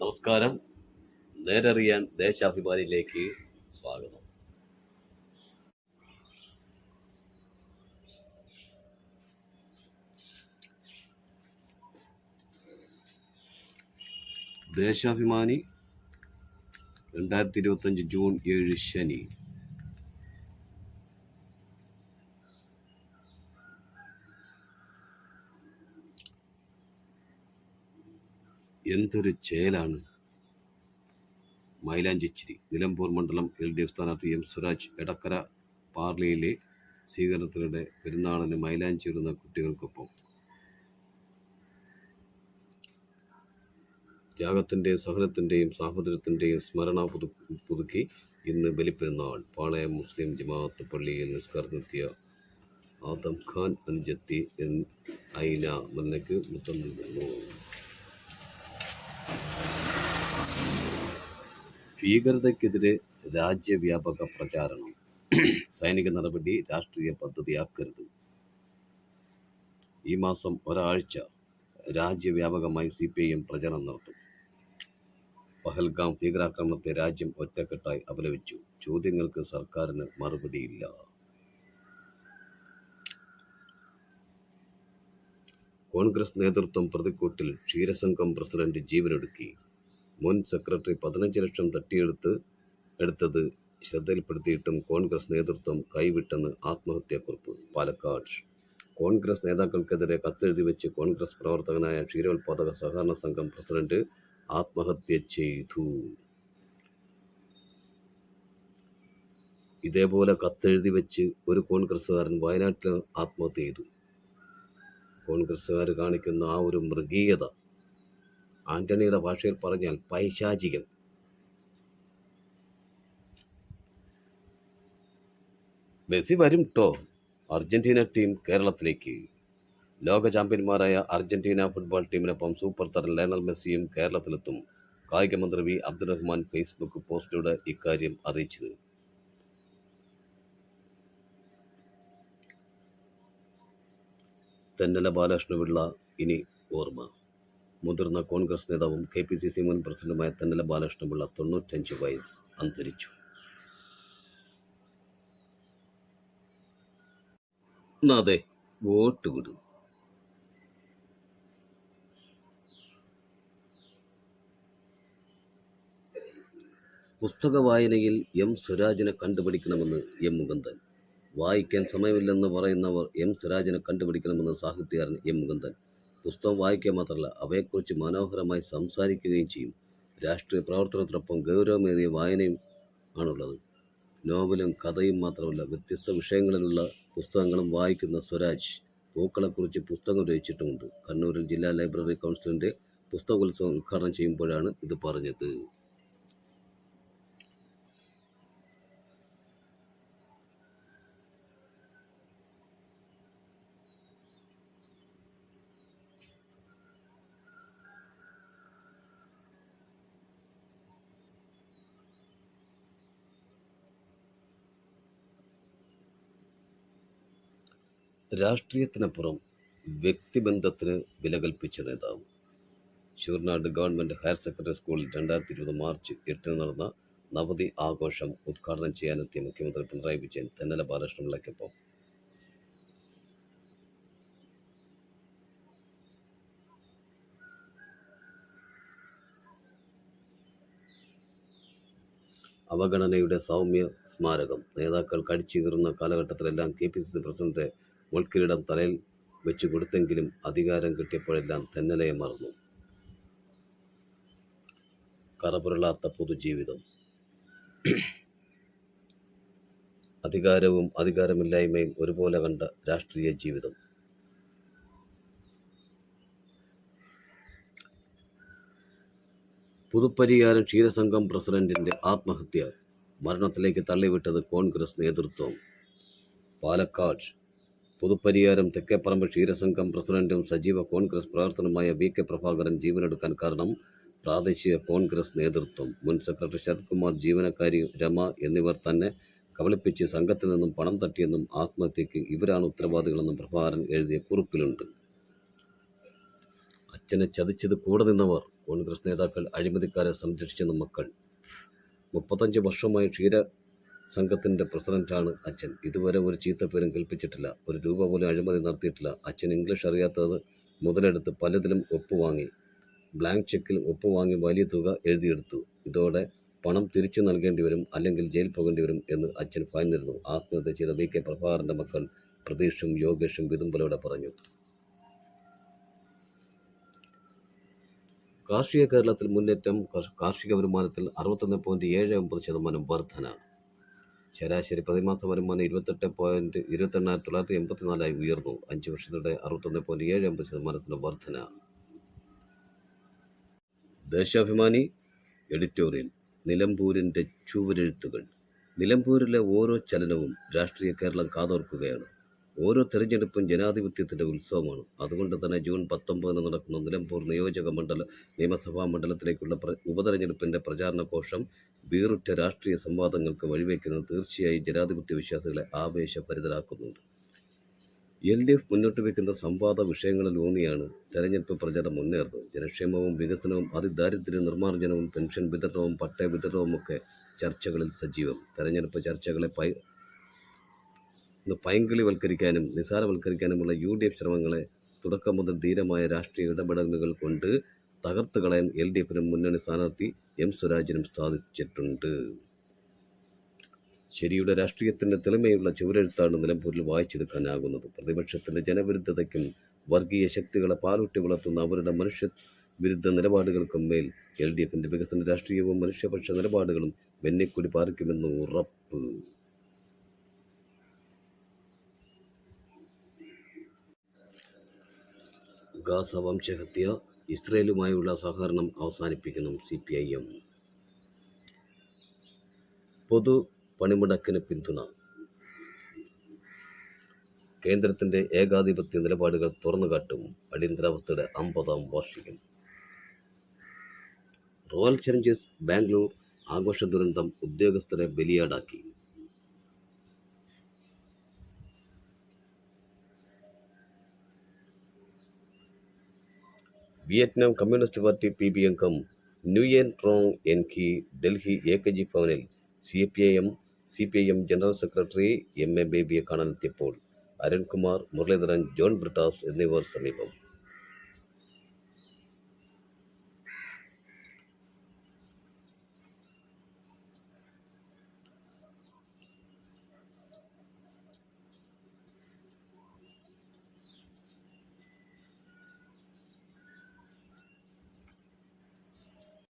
നമസ്കാരം. നേരറിയാൻ ദേശാഭിമാനിയിലേക്ക് സ്വാഗതം. ദേശാഭിമാനി രണ്ടായിരത്തി ഇരുപത്തഞ്ച് ജൂൺ ഏഴ് ശനി. എന്തൊരു ചേലാണ് മൈലാഞ്ചിച്ചിരി നിലമ്പൂർ മണ്ഡലം എൽ ഡി എഫ് സ്ഥാനാർത്ഥി എം സുരാജ് എടക്കര പാർലിയിലെ സ്വീകരണത്തിനിടെ പെരുന്നാളിന് മൈലാഞ്ചി ഇടുന്ന കുട്ടികൾക്കൊപ്പം. ത്യാഗത്തിന്റെയും സഹനത്തിന്റെയും സാഹോദര്യത്തിന്റെയും സ്മരണ പുതു പുതുക്കി ഇന്ന് ബലിപ്പെരുന്നാൾ. പാളയം മുസ്ലിം ജമാഅത്ത് പള്ളിയിൽ നിസ്കാരത്തിനെത്തിയ ആദം ഖാൻ അനുജത്തി എൻ ഐന മന്നയ്ക്ക് മുത്തം നൽകുന്നു. ഭീകരതയ്ക്കെതിരെ രാജ്യവ്യാപക പ്രചാരണം. സൈനിക നടപടി രാഷ്ട്രീയ പദ്ധതിയാക്കരുത്. ഈ മാസം ഒരാഴ്ച രാജ്യവ്യാപകമായി സി പി ഐ എം പ്രചരണം നടത്തും. പഹൽഗാം ഭീകരാക്രമണത്തെ രാജ്യം ഒറ്റക്കെട്ടായി അപലപിച്ചു. ചോദ്യങ്ങൾക്ക് സർക്കാരിന് മറുപടിയില്ല. കോൺഗ്രസ് നേതൃത്വം പ്രതിക്കൂട്ടിൽ ക്ഷീരസംഘം പ്രസിഡന്റ് ജീവനൊടുക്കി. മുൻ സെക്രട്ടറി പതിനഞ്ച് ലക്ഷം തട്ടിയെടുത്ത് എടുത്തത് ശ്രദ്ധയിൽപ്പെടുത്തിയിട്ടും കോൺഗ്രസ് നേതൃത്വം കൈവിട്ടെന്ന് ആത്മഹത്യാക്കുറിപ്പ് പാലക്കാട്. കോൺഗ്രസ് നേതാക്കൾക്കെതിരെ കത്തെഴുതി വെച്ച് കോൺഗ്രസ് പ്രവർത്തകനായ ക്ഷീരോത്പാദക സഹകരണ സംഘം പ്രസിഡന്റ് ആത്മഹത്യ ചെയ്തു. ഇതേപോലെ കത്തെഴുതി വെച്ച് ഒരു കോൺഗ്രസ്സുകാരൻ വയനാട്ടിൽ ആത്മഹത്യ ചെയ്തു. കോൺഗ്രസ്സുകാർ കാണിക്കുന്ന ആ ഒരു മൃഗീയത ആന്റണിയുടെ ഭാഷയിൽ പറഞ്ഞാൽ പൈശാചികൻ മെസ്സി വരും ട്ടോ. അർജന്റീന ടീം കേരളത്തിലേക്ക്. ലോക ചാമ്പ്യന്മാരായ അർജന്റീന ഫുട്ബോൾ ടീമിനൊപ്പം സൂപ്പർ താരം ലയണൽ മെസ്സിയും കേരളത്തിലെത്തും. കായികമന്ത്രി വി. അബ്ദുറഹ്മാൻ ഫേസ്ബുക്ക് പോസ്റ്റിലൂടെ ഇക്കാര്യം അറിയിച്ചത്. തെന്നല ബാലകൃഷ്ണപിള്ള ഇനി ഓർമ്മ. മുതിർന്ന കോൺഗ്രസ് നേതാവും കെ പി സി സി മുൻ പ്രസിഡന്റുമായ തെന്നല ബാലകൃഷ്ണപിള്ള തൊണ്ണൂറ്റഞ്ച് വയസ്സ് അന്തരിച്ചു. അതെ വോട്ട് വിടും. പുസ്തക വായനയിൽ എം സുരാജിനെ കണ്ടുപിടിക്കണമെന്ന് എം മുകുന്ദൻ. വായിക്കാൻ സമയമില്ലെന്ന് പറയുന്നവർ എം സുരാജിനെ കണ്ടുപിടിക്കണമെന്ന് സാഹിത്യകാരൻ എം മുകുന്ദൻ. പുസ്തകം വായിക്കുക മാത്രമല്ല അവയെക്കുറിച്ച് മനോഹരമായി സംസാരിക്കുകയും ചെയ്യും. രാഷ്ട്രീയ പ്രവർത്തനത്തിനൊപ്പം ഗൗരവമേറിയ വായനയും ആണുള്ളത്. നോവലും കഥയും മാത്രമല്ല വ്യത്യസ്ത വിഷയങ്ങളിലുള്ള പുസ്തകങ്ങളും വായിക്കുന്ന സ്വരാജ് പൂക്കളെക്കുറിച്ച് പുസ്തകം രചിച്ചിട്ടുമുണ്ട്. കണ്ണൂരിൽ ജില്ലാ ലൈബ്രറി കൗൺസിലിന്റെ പുസ്തകോത്സവം ഉദ്ഘാടനം ചെയ്യുമ്പോഴാണ് ഇത് പറഞ്ഞത്. രാഷ്ട്രീയത്തിനപ്പുറം വ്യക്തിബന്ധത്തിന് വില കൽപ്പിച്ച നേതാവ്. ശൂർനാട് ഗവൺമെന്റ് ഹയർ സെക്കൻഡറി സ്കൂളിൽ രണ്ടായിരത്തി ഇരുപത് മാർച്ച് എട്ടിന് നടന്ന നവതി ആഘോഷം ഉദ്ഘാടനം ചെയ്യാനെത്തിയ മുഖ്യമന്ത്രി പിണറായി വിജയൻ തെന്നല ബാലകൃഷ്ണപിള്ളയ്ക്കൊപ്പം അവഗണനയുടെ സൗമ്യ സ്മാരകം നേതാക്കൾ കടിച്ചുകീറുന്ന കാലഘട്ടത്തിലെല്ലാം K P C C president മുൾക്കിരീടം തലയിൽ വെച്ച് കൊടുത്തെങ്കിലും അധികാരം കിട്ടിയപ്പോഴെല്ലാം തെന്നലയെ മറന്നു. കറപുരളാത്ത പൊതുജീവിതം. അധികാരവും അധികാരമില്ലായ്മയും ഒരുപോലെ കണ്ട രാഷ്ട്രീയ ജീവിതം. പുതുപ്പരിയാരം ക്ഷീരസംഘം പ്രസിഡന്റിന്റെ ആത്മഹത്യ. മരണത്തിലേക്ക് തള്ളിവിട്ടത് കോൺഗ്രസ് നേതൃത്വം. പാലക്കാട് പുതുപ്പരിയാരം തെക്കേപ്പറമ്പ് ക്ഷീരസംഘം പ്രസിഡന്റും സജീവ കോൺഗ്രസ് പ്രവർത്തനമായ വി കെ പ്രഭാകരൻ ജീവനെടുക്കാൻ കാരണം പ്രാദേശിക കോൺഗ്രസ് നേതൃത്വം. മുൻ സെക്രട്ടറി ശരത് കുമാർ ജീവനക്കാരി രമ എന്നിവർ തന്നെ കബളിപ്പിച്ച് സംഘത്തിൽ നിന്നും പണം തട്ടിയെന്നും ആത്മഹത്യയ്ക്ക് ഇവരാണ് ഉത്തരവാദികളെന്നും പ്രഭാകരൻ എഴുതിയ കുറിപ്പിലുണ്ട്. അച്ഛനെ ചതിച്ചത് കൂടെ നിന്നവർ കോൺഗ്രസ് നേതാക്കൾ അഴിമതിക്കാരെ സംരക്ഷിച്ചെന്ന മക്കൾ. മുപ്പത്തഞ്ച് വർഷമായി ക്ഷീര സംഘത്തിന്റെ പ്രസിഡന്റാണ് അച്ഛൻ. ഇതുവരെ ഒരു ചീത്തപ്പേരും കൽപ്പിച്ചിട്ടില്ല ഒരു രൂപ പോലും അഴിമതി നടത്തിയിട്ടില്ല. അച്ഛൻ ഇംഗ്ലീഷ് അറിയാത്തത് മുതലെടുത്ത് പലതിലും ഒപ്പുവാങ്ങി ബ്ലാങ്ക് ചെക്കിൽ ഒപ്പുവാങ്ങി വലിയ തുക എഴുതിയെടുത്തു. ഇതോടെ പണം തിരിച്ചു നൽകേണ്ടി വരും അല്ലെങ്കിൽ ജയിൽ പോകേണ്ടി വരും എന്ന് അച്ഛൻ ഭയന്നിരുന്നു. ആത്മഹത്യ ചെയ്ത വി കെ പ്രഭാകരന്റെ മക്കൾ പ്രതീഷും യോഗേഷും വിതുമ്പലോടെ പറഞ്ഞു. കാർഷിക കേരളത്തിൽ മുന്നേറ്റം കാർഷിക വരുമാനത്തിൽ അറുപത്തൊന്ന് പോയിന്റ് ഏഴ് ഒമ്പത് ശതമാനം വർധന. ശരാശരി പ്രതിമാസ വരുമാനം ഇരുപത്തെട്ട് പോയിന്റ് ഇരുപത്തെണ്ണായിരത്തി തൊള്ളായിരത്തി എൺപത്തിനാലായി ഉയർന്നു. അഞ്ച് വർഷത്തിനിടെ അറുപത്തൊന്ന് പോയിന്റ് ഏഴ് അമ്പത് ശതമാനത്തിന് വർധന. ദേശാഭിമാനി എഡിറ്റോറിയൽ നിലമ്പൂരിന്റെ ചുവരെഴുത്തുകൾ. നിലമ്പൂരിലെ ഓരോ ചലനവും രാഷ്ട്രീയ കേരളം കാതോർക്കുകയാണ്. ഓരോ തെരഞ്ഞെടുപ്പും ജനാധിപത്യത്തിന്റെ ഉത്സവമാണ്. അതുകൊണ്ട് തന്നെ ജൂൺ പത്തൊമ്പതിന് നടക്കുന്ന നിലമ്പൂർ നിയോജക മണ്ഡല നിയമസഭാ മണ്ഡലത്തിലേക്കുള്ള ഉപതെരഞ്ഞെടുപ്പിന്റെ പ്രചാരണ കോശം വീറുറ്റ രാഷ്ട്രീയ സംവാദങ്ങൾക്ക് വഴിവെക്കുന്നത് തീർച്ചയായും ജനാധിപത്യ വിശ്വാസികളെ ആവേശഭരിതരാക്കുന്നുണ്ട്. എൽ ഡി എഫ് മുന്നോട്ട് വയ്ക്കുന്ന സംവാദ വിഷയങ്ങളിൽ ഊന്നിയാണ് തെരഞ്ഞെടുപ്പ് പ്രചാരണം മുന്നേറുന്നത്. ജനക്ഷേമവും വികസനവും അതിദാരിദ്ര്യ നിർമ്മാർജനവും പെൻഷൻ വിതരണവും പട്ടയ വിതരണവും ഒക്കെ ചർച്ചകളിൽ സജീവം. തെരഞ്ഞെടുപ്പ് ചർച്ചകളെ പൈ ഇന്ന് പൈങ്കിളിവൽക്കരിക്കാനും നിസാരവൽക്കരിക്കാനുമുള്ള യു ഡി എഫ് ശ്രമങ്ങളെ തുടക്കം മുതൽ ധീരമായ രാഷ്ട്രീയ ഇടപെടലുകൾ കൊണ്ട് തകർത്ത് കളയാൻ എൽ ഡി എഫിനും മുന്നണി സ്ഥാനാർത്ഥി എം സ്വരാജിനും സാധിച്ചിട്ടുണ്ട്. ശരിയുടെ രാഷ്ട്രീയത്തിന്റെ തെളിമയുള്ള ചുവരെഴുത്താണ് നിലമ്പൂരിൽ വായിച്ചെടുക്കാനാകുന്നത്. പ്രതിപക്ഷത്തിന്റെ ജനവിരുദ്ധതയ്ക്കും വർഗീയ ശക്തികളെ പാലൂട്ടി വളർത്തുന്ന അവരുടെ മനുഷ്യ വിരുദ്ധ നിലപാടുകൾക്കും മേൽ എൽ ഡി എഫിന്റെ വികസന രാഷ്ട്രീയവും മനുഷ്യപക്ഷ നിലപാടുകളും വെന്നിക്കൊടി പാറിക്കുമെന്ന് ഉറപ്പ്. ഗാസ വംശഹത്യ ഇസ്രയേലുമായുള്ള സഹകരണം അവസാനിപ്പിക്കണം സി പി ഐ എം പൊതു പണിമുടക്കിന് പിന്തുണ. കേന്ദ്രത്തിന്റെ ഏകാധിപത്യ നിലപാടുകൾ തുറന്നുകാട്ടും അടിയന്തരാവസ്ഥയുടെ അമ്പതാം വാർഷികം. റോയൽ ചലഞ്ചേഴ്സ് ബാംഗ്ലൂർ ആഘോഷ ദുരന്തം ഉദ്യോഗസ്ഥരെ ബലിയാടാക്കി. Vietnam communist party P B അംഗം ന്യൂയൻ ട്രോങ് എൻ കി ഡൽഹി എ കെ ജി ഭവനിൽ C P I M C P I M general secretary M A ബേബിയെ കാണാനെത്തിയപ്പോൾ അരുൺകുമാർ മുരളീധരൻ ജോൺ ബ്രിട്ടാസ് എന്നിവർ സമീപം.